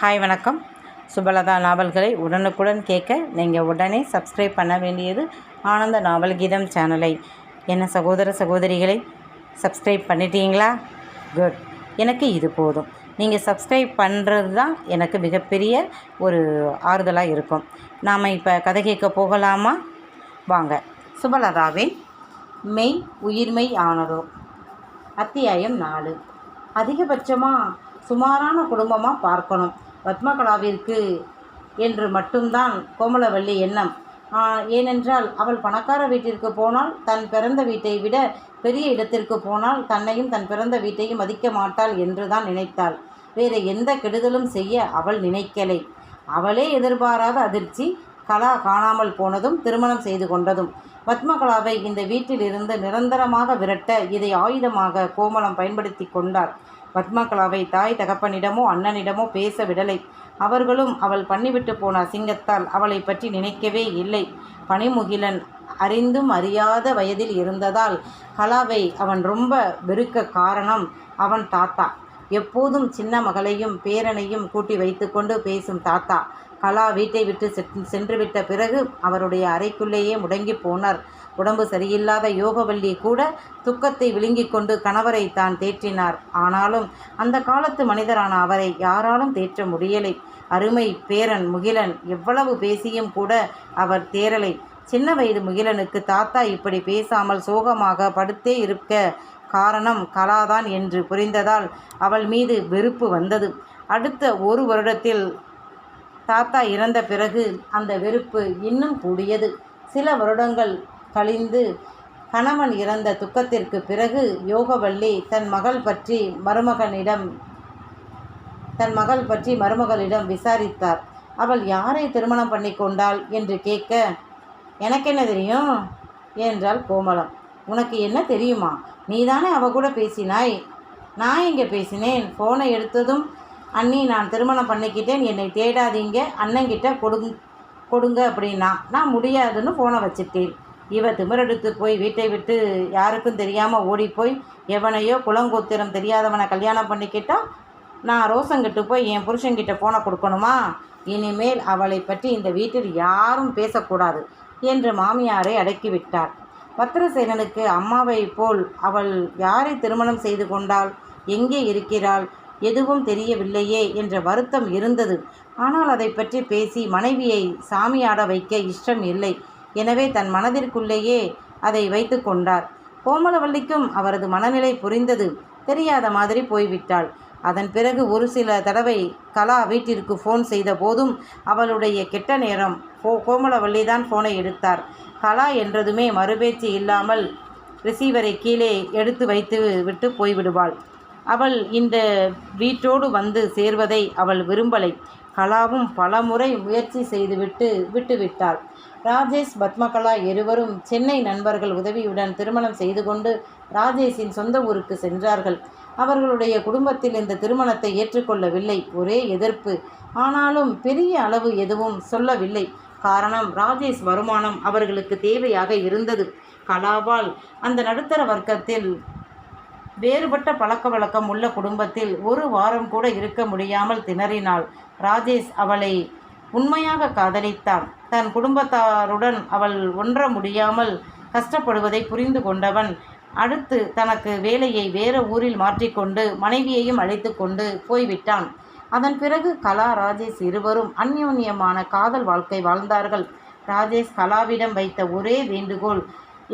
Hi வணக்கம். சுபலதா நாவல்களை உடனுக்குடன் கேட்க நீங்கள் உடனே சப்ஸ்கிரைப் பண்ண வேண்டியது ஆனந்த நாவல் கீதம் சேனலை என்ன சகோதர சகோதரிகளை சப்ஸ்கிரைப் பண்ணிட்டீங்களா? குட் எனக்கு இது போதும். நீங்கள் சப்ஸ்கிரைப் பண்ணுறது தான் எனக்கு மிகப்பெரிய ஒரு ஆறுதலாக இருக்கும். நாம் இப்போ கதை கேட்க போகலாமா? வாங்க. சுபலதாவின் மெய் உயிர்மை ஆனதோ? அத்தியாயம் நாலு. அதிகபட்சமாக சுமாரான குடும்பமாக பார்க்கணும். பத்மகலாவிற்கு என்று மட்டும்தான் கோமலவல்லி எண்ணம். ஏனென்றால் அவள் பணக்கார வீட்டிற்கு போனால் தன் பிறந்த வீட்டை விட பெரிய இடத்திற்கு போனால் தன்னையும் தன் பிறந்த வீட்டையும் மதிக்க மாட்டாள் என்றுதான் நினைத்தாள். வேறு எந்த கெடுதலும் செய்ய அவள் நினைக்கலை. அவளே எதிர்பாராத அதிர்ச்சி கலா காணாமல் போனதும் திருமணம் செய்து கொண்டதும். பத்மகலாவை இந்த வீட்டில் இருந்து நிரந்தரமாக விரட்ட இதை ஆயுதமாக கோமலம் பயன்படுத்தி கொண்டார் பத்மகலாவை தாய் தகப்பனிடமோ அண்ணனிடமோ பேச விடலை. அவர்களும் அவள் பண்ணிவிட்டு போன அசிங்கத்தால் அவளை பற்றி நினைக்கவே இல்லை. பனிமுகிலன் அறிந்தும் அறியாத வயதில் இருந்ததால் கலாவை அவன் ரொம்ப வெறுக்க காரணம் அவன் தாத்தா. எப்போதும் சின்ன மகளையும் பேரனையும் கூட்டி வைத்துக்கொண்டு பேசும் தாத்தா. கலா வீட்டை விட்டு சென்று சென்றுவிட்ட பிறகு அவருடைய அறைக்குள்ளேயே முடங்கி போனார். உடம்பு சரியில்லாத யோகவல்லி கூட துக்கத்தை விழுங்கிக் கொண்டு கணவரை தான் தேற்றினார். ஆனாலும் அந்த காலத்து மனிதரான அவரை யாராலும் தேற்ற முடியலை. அருமை பேரன் முகிலன் எவ்வளவு பேசியும் கூட அவர் தேரலை சின்ன வயது முகிலனுக்கு தாத்தா இப்படி பேசாமல் சோகமாக படுத்தே இருக்க காரணம் கலாதான் என்று புரிந்ததால் அவள் மீது வெறுப்பு வந்தது. அடுத்த ஒரு வருடத்தில் தாத்தா இறந்த பிறகு அந்த வெறுப்பு இன்னும் கூடியது. சில வருடங்கள் கழிந்து கணவன் இறந்த துக்கத்திற்கு பிறகு யோகவல்லி தன் மகள் பற்றி மருமகனிடம் தன் மகள் பற்றி மருமகளிடம் விசாரித்தார். அவள் யாரை திருமணம் பண்ணி கொண்டாள்? என்று கேட்க எனக்கென்ன தெரியும்? என்றாள் கோமலம் உனக்கு என்ன தெரியுமா? நீதானே அவ கூட பேசினாய். நான் இங்கே பேசினேன்? ஃபோனை எடுத்ததும் அண்ணி நான் திருமணம் பண்ணிக்கிட்டேன். என்னை தேடாதீங்க. அண்ணங்கிட்ட கொடுங் கொடுங்க அப்படின்னா நான் முடியாதுன்னு ஃபோனை வச்சுட்டேன். இவ திமிரெடுத்து போய் வீட்டை விட்டு யாருக்கும் தெரியாமல் ஓடிப்போய் எவனையோ குலங்கோத்திரம் தெரியாதவனை கல்யாணம் பண்ணிக்கிட்டா நான் ரோசங்கிட்டு போய் என் புருஷங்கிட்ட ஃபோனை கொடுக்கணுமா? இனிமேல் அவளை பற்றி இந்த வீட்டில் யாரும் பேசக்கூடாது என்று மாமியாரை அடக்கிவிட்டார் பத்திரசேனனுக்கு அம்மாவை போல் அவள் யாரை திருமணம் செய்து கொண்டாள்? எங்கே இருக்கிறாள்? எதுவும் தெரியவில்லையே என்ற வருத்தம் இருந்தது. ஆனால் அதை பற்றி பேசி மனைவியை சாமியாட வைக்க இஷ்டம் இல்லை. எனவே தன் மனதிற்குள்ளேயே அதை வைத்து கொண்டார். கோமலவல்லிக்கும் அவரது மனநிலை புரிந்தது. தெரியாத மாதிரி போய்விட்டாள். அதன் பிறகு ஒரு சில தடவை கலா வீட்டிற்கு ஃபோன் செய்த போதும் அவளுடைய கெட்ட நேரம் கோ கோமலவல்லி தான் ஃபோனை எடுத்தார். கலா என்றதுமே மறுபேச்சு இல்லாமல் ரிசீவரை கீழே எடுத்து வைத்து விட்டு போய்விடுவாள். அவள் இந்த வீட்டோடு வந்து சேர்வதை அவள் விரும்பலை. கலாவும் பலமுறை முயற்சி செய்துவிட்டு விட்டுவிட்டாள். ராஜேஷ் பத்மகலா இருவரும் சென்னை நண்பர்கள் உதவியுடன் திருமணம் செய்து கொண்டு ராஜேஷின் சொந்த ஊருக்கு சென்றார்கள். அவர்களுடைய குடும்பத்தில் இந்த திருமணத்தை ஏற்றுக்கொள்ளவில்லை. ஒரே எதிர்ப்பு. ஆனாலும் பெரிய அளவு எதுவும் சொல்லவில்லை. காரணம் ராஜேஷ் வருமானம் அவர்களுக்கு தேவையாக இருந்தது. கலாவால் அந்த நடுத்தர வர்க்கத்தில் வேறுபட்ட பழக்க வழக்கம் உள்ள குடும்பத்தில் ஒரு வாரம் கூட இருக்க முடியாமல் திணறினாள். ராஜேஷ் அவளை உண்மையாக காதலித்தான். தன் குடும்பத்தாருடன் அவள் ஒன்ற முடியாமல் கஷ்டப்படுவதை புரிந்து கொண்டவன் அடுத்து தனக்கு வேலையை வேறு ஊரில் மாற்றிக்கொண்டு மனைவியையும் அழைத்து கொண்டு போய்விட்டான். அதன் பிறகு கலா ராஜேஷ் இருவரும் அந்யோன்யமான காதல் வாழ்க்கை வாழ்ந்தார்கள். ராஜேஷ் கலாவிடம் வைத்த ஒரே வேண்டுகோள்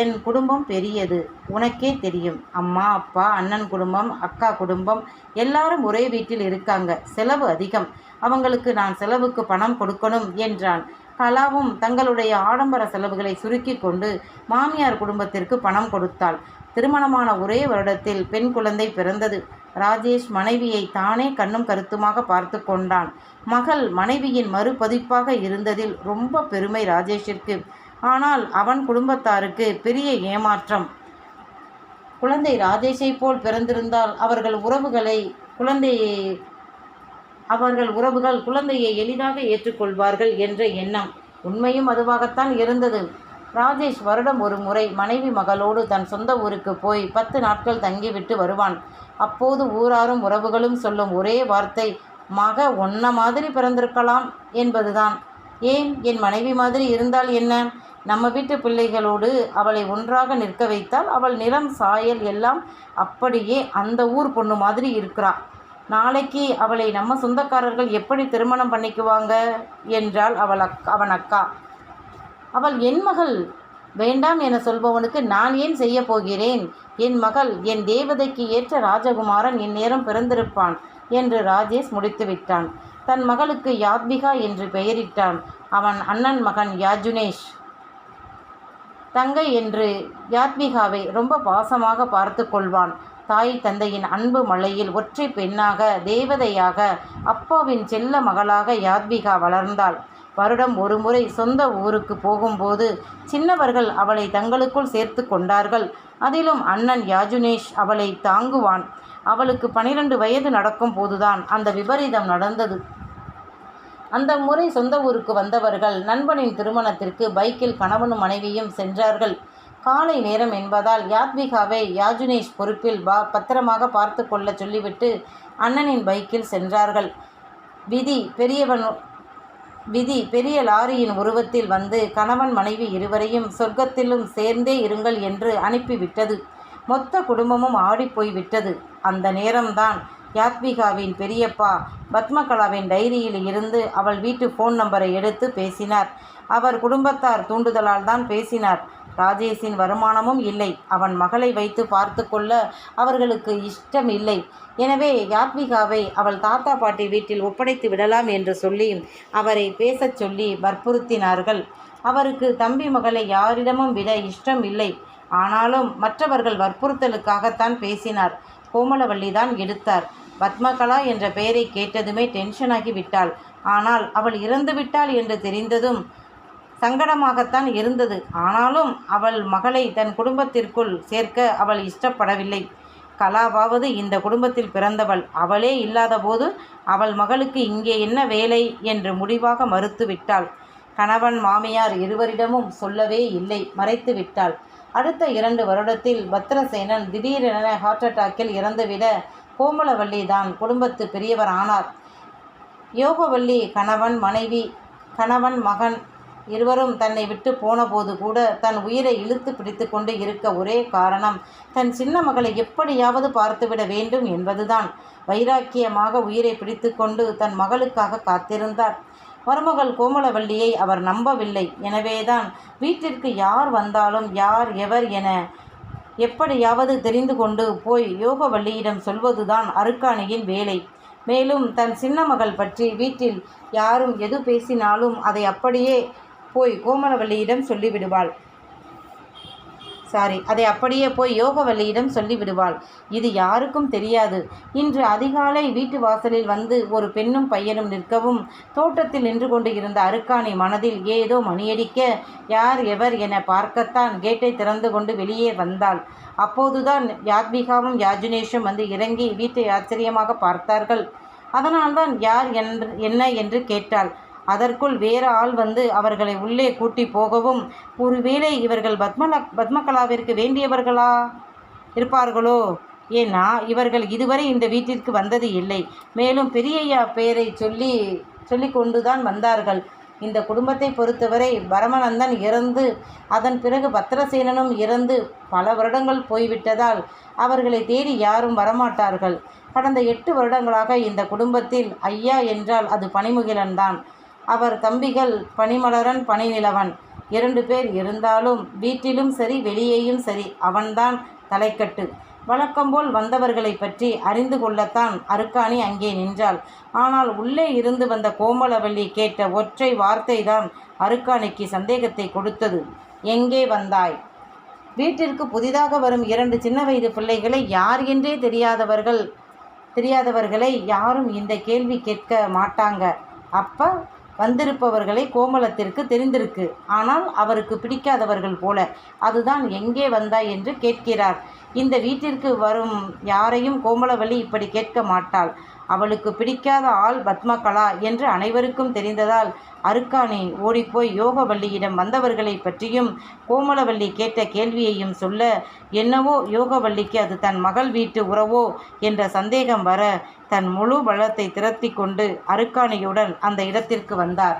என் குடும்பம் பெரியது உனக்கே தெரியும். அம்மா அப்பா அண்ணன் குடும்பம் அக்கா குடும்பம் எல்லாரும் ஒரே வீட்டில் இருக்காங்க. செலவு அதிகம். அவங்களுக்கு நான் செலவுக்கு பணம் கொடுக்கணும் என்றான். கலாவும் தங்களுடைய ஆடம்பர செலவுகளை சுருக்கி கொண்டு மாமியார் குடும்பத்திற்கு பணம் கொடுத்தாள். திருமணமான ஒரே வருடத்தில் பெண் குழந்தை பிறந்தது. ராஜேஷ் மனைவியை தானே கண்ணும் கருத்துமாக பார்த்து கொண்டான். மகள் மனைவியின் மறுபதிப்பாக இருந்ததில் ரொம்ப பெருமை ராஜேஷிற்கு. ஆனால் அவன் குடும்பத்தாருக்கு பெரிய ஏமாற்றம். குழந்தை ராஜேஷை போல் பிறந்திருந்தால் அவர்கள் உறவுகளை குழந்தையை அவர்கள் உறவுகள் குழந்தையை எளிதாக ஏற்றுக்கொள்வார்கள் என்ற எண்ணம் உண்மையும் அதுவாகத்தான் இருந்தது. ராஜேஷ் வருடம் ஒரு முறை மனைவி மகளோடு தன் சொந்த ஊருக்கு போய் பத்து நாட்கள் தங்கிவிட்டு வருவான். அப்போது ஊராரும் உறவுகளும் சொல்லும் ஒரே வார்த்தை மக ஒன்ன மாதிரி பிறந்திருக்கலாம் என்பதுதான். ஏன்? என் மனைவி மாதிரி இருந்தால் என்ன? நம்ம வீட்டு பிள்ளைகளோடு அவளை ஒன்றாக நிற்க வைத்தால் அவள் நிறம் சாயல் எல்லாம் அப்படியே அந்த ஊர் பொண்ணு மாதிரி இருக்கிறா. நாளைக்கு அவளை நம்ம சொந்தக்காரர்கள் எப்படி திருமணம் பண்ணிக்குவாங்க? என்றாள் அவள் அக் அவன் அக்கா. அவள் என் மகள். வேண்டாம் என சொல்பவனுக்கு நான் ஏன் செய்ய போகிறேன்? என் மகள் என் தேவதைக்கு ஏற்ற ராஜகுமாரன் இந்நேரம் பிறந்திருப்பான் என்று ராஜேஷ் முடித்துவிட்டான் தன் மகளுக்கு யாத்விகா என்று பெயரிட்டான். அவன் அண்ணன் மகன் யாஜுனேஷ். தங்கை என்று யாத்விகாவை ரொம்ப பாசமாக பார்த்து கொள்வான். தாய் தந்தையின் அன்பு மலையில் ஒற்றை பெண்ணாக தேவதையாக அப்பாவின் செல்ல மகளாக யாத்விகா வளர்ந்தாள். வருடம் ஒருமுறை சொந்த ஊருக்கு போகும்போது சின்னவர்கள் அவளை தங்களுக்குள் சேர்த்து கொண்டார்கள். அதிலும் அண்ணன் யாஜுனேஷ் அவளை தாங்குவான். அவளுக்கு பனிரெண்டு வயது நடக்கும் போதுதான் அந்த விபரீதம் நடந்தது. அந்த முறை சொந்த ஊருக்கு வந்தவர்கள் நண்பனின் திருமணத்திற்கு பைக்கில் கணவனும் மனைவியும் சென்றார்கள். காலை நேரம் என்பதால் யாத்விகாவை யாஜுனேஷ் பொறுப்பில் பா பத்திரமாக பார்த்து கொள்ள சொல்லிவிட்டு அண்ணனின் பைக்கில் சென்றார்கள். விதி பெரியவன் விதி. பெரிய லாரியின் உருவத்தில் வந்து கணவன் மனைவி இருவரையும் சொர்க்கத்திலும் சேர்ந்தே இருங்கள் என்று அனுப்பிவிட்டது. மொத்த குடும்பமும் ஆடிப்போய் விட்டது அந்த நேரம்தான் யாத்விகாவின் பெரியப்பா பத்மகலாவின் டைரியில் இருந்து அவள் வீட்டு ஃபோன் நம்பரை எடுத்து பேசினார். அவர் குடும்பத்தார் தூண்டுதலால் தான் பேசினார். ராஜேஷின் வருமானமும் இல்லை. அவன் மகளை வைத்து பார்த்து கொள்ள அவர்களுக்கு இஷ்டம் இல்லை. எனவே யாத்விகாவை அவள் தாத்தா பாட்டி வீட்டில் ஒப்படைத்து விடலாம் என்று சொல்லி அவரை பேசச் சொல்லி வற்புறுத்தினார்கள். அவருக்கு தம்பி மகளை யாரிடமும் விட இஷ்டம் இல்லை. ஆனாலும் மற்றவர்கள் வற்புறுத்தலுக்காகத்தான் பேசினார். கோமலவள்ளி தான் எடுத்தார். பத்மகலா என்ற பெயரை கேட்டதுமே டென்ஷனாகி விட்டாள். ஆனால் அவள் இறந்து விட்டாள் என்று தெரிந்ததும் சங்கடமாகத்தான் இருந்தது. ஆனாலும் அவள் மகளை தன் குடும்பத்திற்குள் சேர்க்க அவள் இஷ்டப்படவில்லை. கலாவாவது இந்த குடும்பத்தில் பிறந்தவள். அவளே இல்லாதபோது அவள் மகளுக்கு இங்கே என்ன வேலை என்று முடிவாக மறுத்துவிட்டாள். கணவன் மாமியார் இருவரிடமும் சொல்லவே இல்லை. மறைத்து விட்டாள் அடுத்த இரண்டு வருடத்தில் பத்ரசேனன் திடீரென ஹார்ட் அட்டாக்கில் இறந்துவிட கோமலவள்ளி தான் குடும்பத்து பெரியவர் ஆனார் யோகவல்லி கணவன் மனைவி கணவன் மகன் இருவரும் தன்னை விட்டு போனபோது கூட தன் உயிரை இழுத்து பிடித்து கொண்டு இருக்க ஒரே காரணம் தன் சின்ன மகளை எப்படியாவது பார்த்துவிட வேண்டும் என்பதுதான். வைராக்கியமாக உயிரை பிடித்து கொண்டு தன் மகளுக்காக காத்திருந்தார். மருமகள் கோமலவள்ளியை அவர் நம்பவில்லை. எனவேதான் வீட்டிற்கு யார் வந்தாலும் யார் எவர் என எப்படியாவது தெரிந்து கொண்டு போய் யோகவள்ளியிடம் சொல்வதுதான் அருக்காணியின் வேலை. மேலும் தன் சின்ன மகள் பற்றி வீட்டில் யாரும் எது பேசினாலும் அதை அப்படியே போய் கோமலவல்லியிடம் சொல்லிவிடுவாள். சாரி அதை அப்படியே போய் யோகவல்லியிடம் சொல்லிவிடுவாள். இது யாருக்கும் தெரியாது. இன்று அதிகாலை வீட்டு வாசலில் வந்து ஒரு பெண்ணும் பையனும் நிற்கவும் தோட்டத்தில் நின்று கொண்டு இருந்த அருக்காணி மனதில் ஏதோ மணியடிக்க யார் எவர் என பார்க்கத்தான் கேட்டை திறந்து கொண்டு வெளியே வந்தாள். அப்போதுதான் யாத்விகாவும் யாஜுனேஷும் வந்து இறங்கி வீட்டை ஆச்சரியமாக பார்த்தார்கள். அதனால்தான் யார் என்று என்ன என்று கேட்டாள். அதற்குள் வேறு ஆள் வந்து அவர்களை உள்ளே கூட்டி போகவும் ஒருவேளை இவர்கள் பத்மலா பத்மகலாவிற்கு வேண்டியவர்களா? இருப்பார்களோ? ஏன்னா இவர்கள் இதுவரை இந்த வீட்டிற்கு வந்தது இல்லை. மேலும் பெரியய்யா பெயரை சொல்லி சொல்லி கொண்டுதான் வந்தார்கள். இந்த குடும்பத்தை பொறுத்தவரை பரமநந்தன் இறந்து அதன் பிறகு பத்திரசேனனும் இறந்து பல வருடங்கள் போய்விட்டதால் அவர்களை தேடி யாரும் வரமாட்டார்கள். கடந்த எட்டு வருடங்களாக இந்த குடும்பத்தில் ஐயா என்றால் அது பனிமுகிலன்தான் அவர் தம்பிகள் பனிமலரன் பனிநிலவன். இரண்டு பேர் இருந்தாலும் வீட்டிலும் சரி வெளியேயும் சரி அவன்தான் தலைக்கட்டு. வழக்கம்போல் வந்தவர்களை பற்றி அறிந்து கொள்ளத்தான் அருக்காணி அங்கே நின்றாள். ஆனால் உள்ளே இருந்து வந்த கோமலவல்லி கேட்ட ஒற்றை வார்த்தைதான் அருக்காணிக்கு சந்தேகத்தை கொடுத்தது. எங்கே வந்தாய்? வீட்டிற்கு புதிதாக வரும் இரண்டு சின்ன வயது பிள்ளைகளை யார் என்றே தெரியாதவர்கள் தெரியாதவர்களை யாரும் இந்த கேள்வி கேட்க மாட்டாங்க. அப்போ வந்திருப்பவர்களை கோமலத்திற்கு தெரிந்திருக்கு. ஆனால் அவருக்கு பிடிக்காதவர்கள் போல அதுதான் எங்கே வந்தாய் என்று கேட்கிறார். இந்த வீட்டிற்கு வரும் யாரையும் கோமலவள்ளி இப்படி கேட்க மாட்டாள். அவளுக்கு பிடிக்காத ஆள் பத்மகலா என்று அனைவருக்கும் தெரிந்ததால் அருக்காணி ஓடிப்போய் யோகவல்லியிடம் வந்தவர்களை பற்றியும் கோமலவல்லி கேட்ட கேள்வியையும் சொல்ல என்னவோ யோகவல்லிக்கு அது தன் மகள் வீட்டு உறவோ? என்ற சந்தேகம் வர தன் முழு பலத்தை திரட்டி கொண்டு அருக்காணியுடன் அந்த இடத்திற்கு வந்தார்.